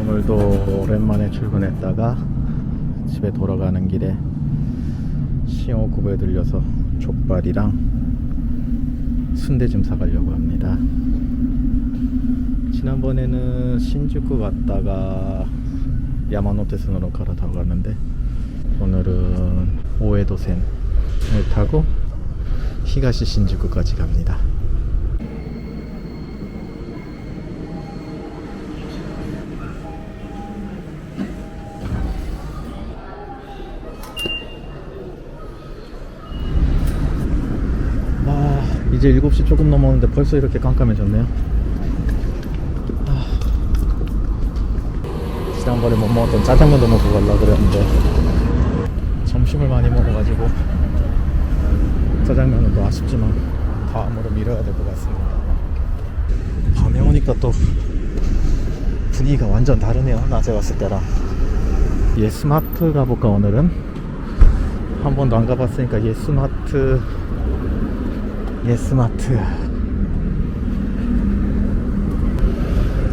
오늘도 오랜만에 출근했다가 집에 돌아가는 길에 시흥호구에 들려서 족발이랑 순대 좀 사가려고 합니다. 지난번에는 신주쿠 갔다가 야마노테선으로 갈아타고 갔는데 오늘은 오에도센을 타고 히가시 신주쿠까지 갑니다. 아, 이제 7시 조금 넘었는데 벌써 이렇게 깜깜해졌네요. 아, 지난번에 못 먹었던 짜장면도 먹고 가려고 그랬는데 점심을 많이 먹어가지고 짜장면은 또 아쉽지만 다음으로 미뤄야 될 것 같습니다. 밤에 오니까 또 분위기가 완전 다르네요. 낮에 왔을 때랑. 예스마트 가볼까 오늘은? 한 번도 안 가봤으니까 예스마트 예스마트.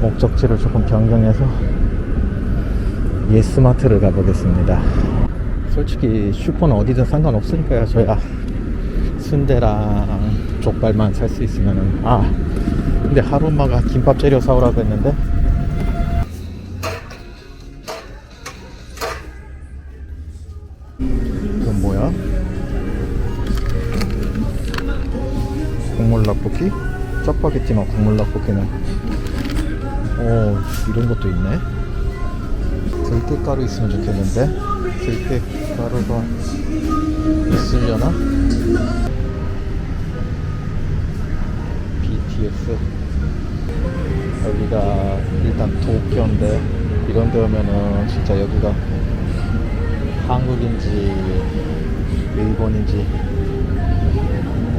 목적지를 조금 변경해서 예스마트를 가보겠습니다. 솔직히 슈퍼는 어디든 상관없으니까요 저야 순대랑 족발만 살 수 있으면은. 아 근데 하루 엄마가 김밥 재료 사오라고 했는데 짜파게티나 국물 라볶이는 오 이런 것도 있네 들깨가루 있으면 좋겠는데 들깨가루가 있으려나? BTS 여기가 일단 도쿄인데 이런 데 오면은 진짜 여기가 한국인지 일본인지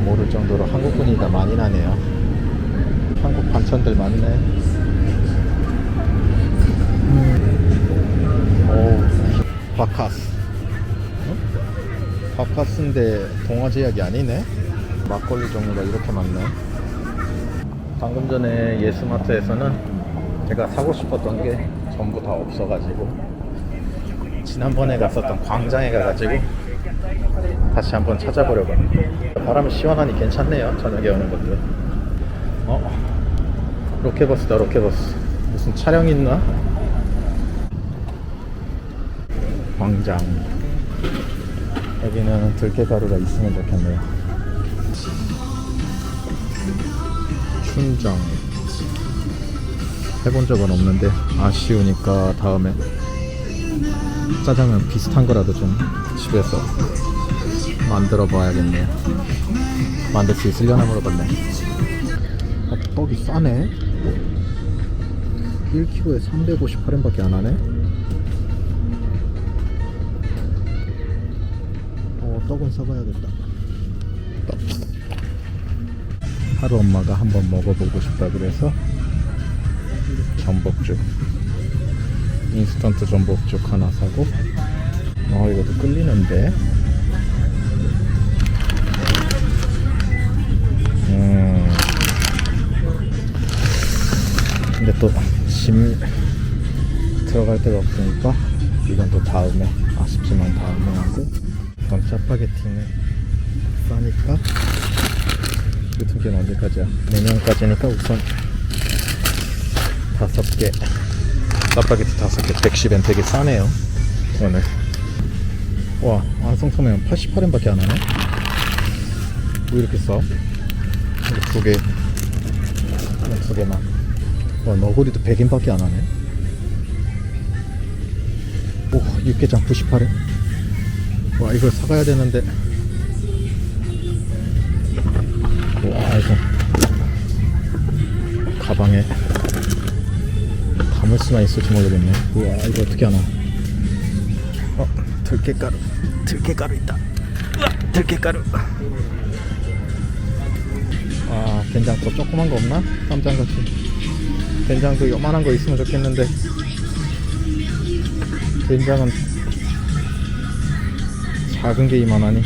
모를 정도로 한국 분위기가 많이 나네요. 한국 반찬들 많네. 음. 오, 바카스. 어? 바카스인데 동아제약이 아니네? 막걸리 종류가 이렇게 많네. 방금 전에 예스마트에서는 제가 사고 싶었던 게 전부 다 없어가지고 지난번에 갔었던 광장에 가가지고 다시 한번 찾아보려고. 바람이 시원하니 괜찮네요. 저녁에 오는 것도. 어? 로켓버스다, 로켓버스. 무슨 촬영 있나? 광장. 여기는 들깨가루가 있으면 좋겠네요. 춘장. 해본 적은 없는데 아쉬우니까 다음에 짜장면 비슷한 거라도 좀 집에서 만들어 봐야겠네요. 만들 수 있으려나 물어봤네. 아, 떡이 싸네. 1kg에 358엔밖에 안 하네. 어, 떡은 사봐야겠다. 떡. 하루 엄마가 한번 먹어보고 싶다 그래서 전복죽. 인스턴트 전복죽 하나 사고. 어, 이것도 끌리는데. 음. 근데 또 짐 들어갈 데가 없으니까 이건 또 다음에 아쉽지만 다음에 하고 이건 짜파게티는 싸니까 이 두 개는 언제까지야? 내년까지니까 우선 다섯 개 짜파게티 다섯 개 110엔 되게 싸네요 오늘 와 완성소면 88엔 밖에 안 하네 왜 이렇게 싸? 이거 두 개, 두 개만. 와, 너구리도 100엔밖에 안 하네. 오, 육개장 98엔. 와, 이걸 사가야 되는데. 와, 이거. 가방에 담을 수만 있을지 모르겠네. 우와, 이거 어떻게 하나. 어, 들깨가루. 들깨가루 있다. 우와, 들깨가루. 아 된장도 조그만 거 없나? 쌈장같이 된장도 요만한 거 있으면 좋겠는데 된장은 작은 게 이만하니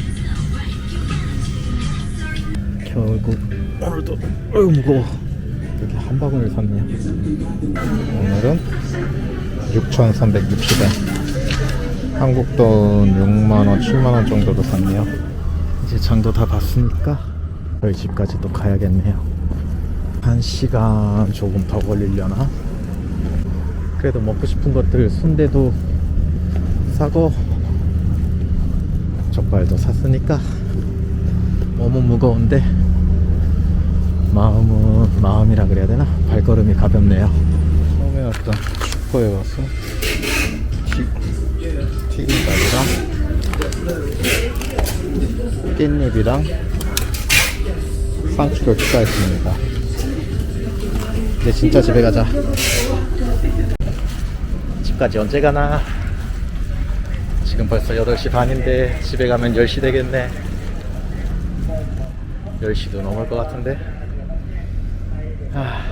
결국 오늘도 어휴 무거워 이렇게 한 바구니를 샀네요 오늘은 6,360원. 한국 돈 6만원, 7만원 정도로 샀네요. 이제 장도 다 봤으니까 저희 집까지 또 가야겠네요. 한 시간 조금 더 걸리려나? 그래도 먹고 싶은 것들 순대도 사고 족발도 샀으니까 몸은 무거운데 마음은 마음이라 그래야 되나 발걸음이 가볍네요. 처음에 왔던 슈퍼에 와서 튀, 튀김가루랑 깻잎이랑 상추를 추가했습니다. 이제 진짜 집에 가자. 집까지 언제 가나? 지금 벌써 8시 반인데 집에 가면 10시 되겠네. 10시도 넘을 것 같은데. 아.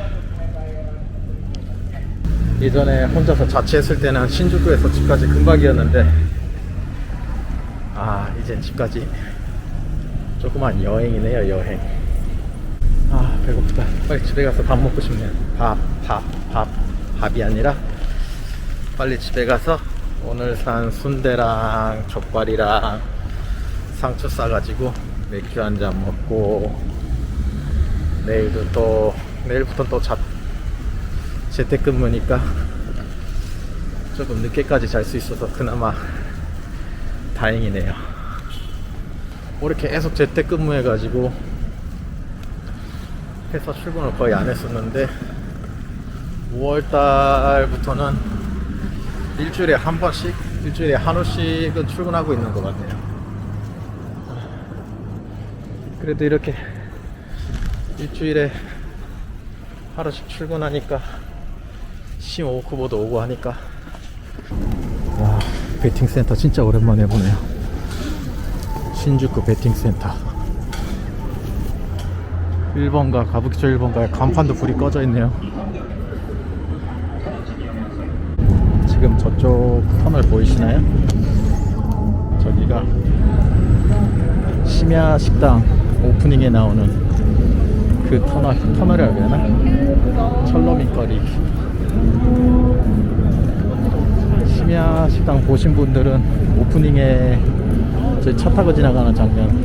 예전에 혼자서 자취했을 때는 신주쿠에서 집까지 금방이었는데, 아, 이젠 집까지 조그만 여행이네요, 여행. 아, 배고프다. 빨리 집에 가서 밥 먹고 싶네요. 밥, 밥, 밥. 밥이 아니라, 빨리 집에 가서 오늘 산 순대랑 족발이랑 상추 싸가지고 맥주 한 잔 먹고 내일도 또 내일부터 또 잡, 재택근무니까 조금 늦게까지 잘 수 있어서 그나마 다행이네요. 뭐 이렇게 계속 재택근무해가지고 회사 출근을 거의 안 했었는데 5월 달부터는 일주일에 한 번씩, 일주일에 한 호씩은 출근하고 있는 것 같네요. 그래도 이렇게 일주일에 하루씩 출근하니까 심 오크보드 오고 하니까 와 베팅 센터 진짜 오랜만에 보네요. 신주쿠 베팅 센터. 1번가 가부키초 1번가에 간판도 불이 꺼져 있네요. 지금 저쪽 터널 보이시나요? 저기가 심야 식당 오프닝에 나오는 그 터널 터널이라고 해야 되나? 철로밑거리 심야 식당 보신 분들은 오프닝에 저희 차 타고 지나가는 장면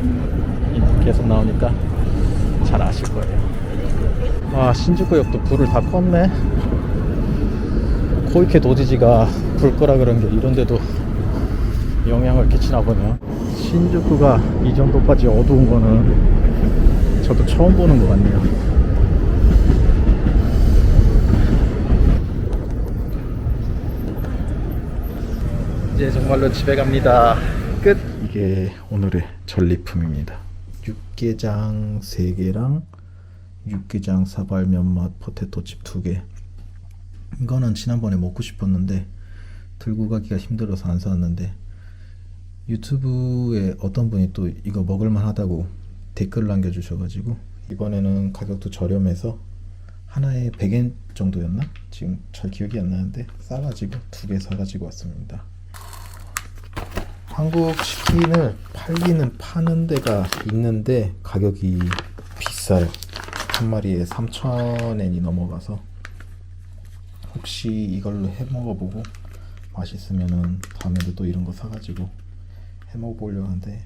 계속 나오니까 잘 아실 거예요. 와 신주쿠역도 불을 다 껐네. 코이케 도지지가 불 거라 그런 게 이런데도 영향을 끼치나 보네요. 신주쿠가 이 정도까지 어두운 거는 저도 처음 보는 것 같네요. 이제 정말로 집에 갑니다. 끝. 이게 오늘의 전리품입니다. 육개장 3개랑 육개장 사발 면맛 포테토칩 2개. 이거는 지난번에 먹고 싶었는데 들고 가기가 힘들어서 안 사왔는데 유튜브에 어떤 분이 또 이거 먹을만 하다고 댓글 남겨주셔가지고 이번에는 가격도 저렴해서 하나에 100엔 정도였나? 지금 잘 기억이 안 나는데 싸가지고 두 개 사가지고 왔습니다. 한국 치킨을 팔기는 파는 데가 있는데 가격이 비싸요. 한 마리에 3,000엔이 넘어가서 혹시 이걸로 해 먹어보고 맛있으면은 다음에도 또 이런 거 사가지고 해 먹어보려고 하는데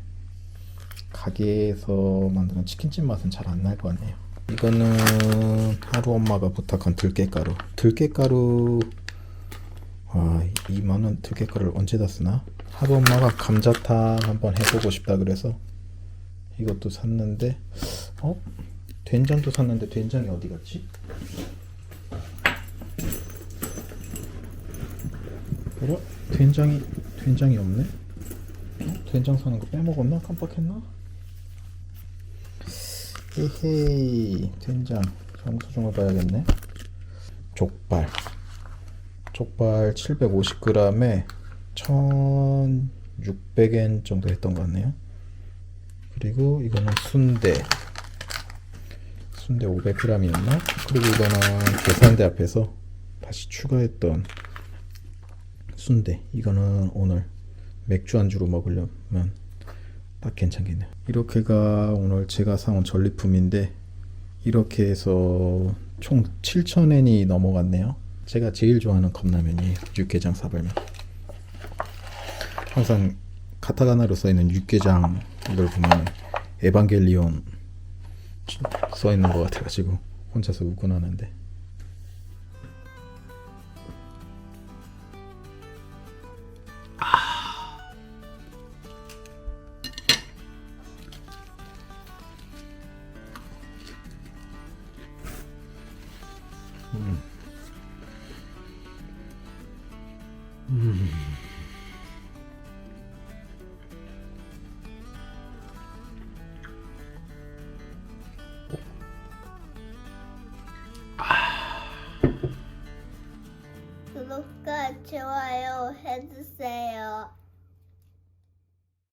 가게에서 만드는 치킨집 맛은 잘 안 날 것 같네요. 이거는 하루 엄마가 부탁한 들깨가루. 들깨가루 와 2만원 들깨가루를 언제 다 쓰나? 하루 엄마가 감자탕 한번 해보고 싶다 그래서 이것도 샀는데 어? 된장도 샀는데 된장이 어디 갔지? 그래? 된장이 된장이 없네? 어? 된장 사는 거 빼먹었나? 깜빡했나? 헤헤이 된장 영수증을 봐야겠네 족발 족발 750g에 1600엔 정도 했던 것 같네요. 그리고 이거는 순대. 순대 500g이었나? 그리고 이거는 계산대 앞에서 다시 추가했던 순대. 이거는 오늘 맥주 안주로 먹으려면 딱 괜찮겠네요. 이렇게가 오늘 제가 사온 전리품인데 이렇게 해서 총 7,000엔이 넘어갔네요. 제가 제일 좋아하는 컵라면이 육개장 사발면. 항상 카타가나로 써 있는 육개장 이걸 보면 에반겔리온 써 있는 것 같아가지고 혼자서 웃곤 하는데. 구독 과 좋아요 해주세요.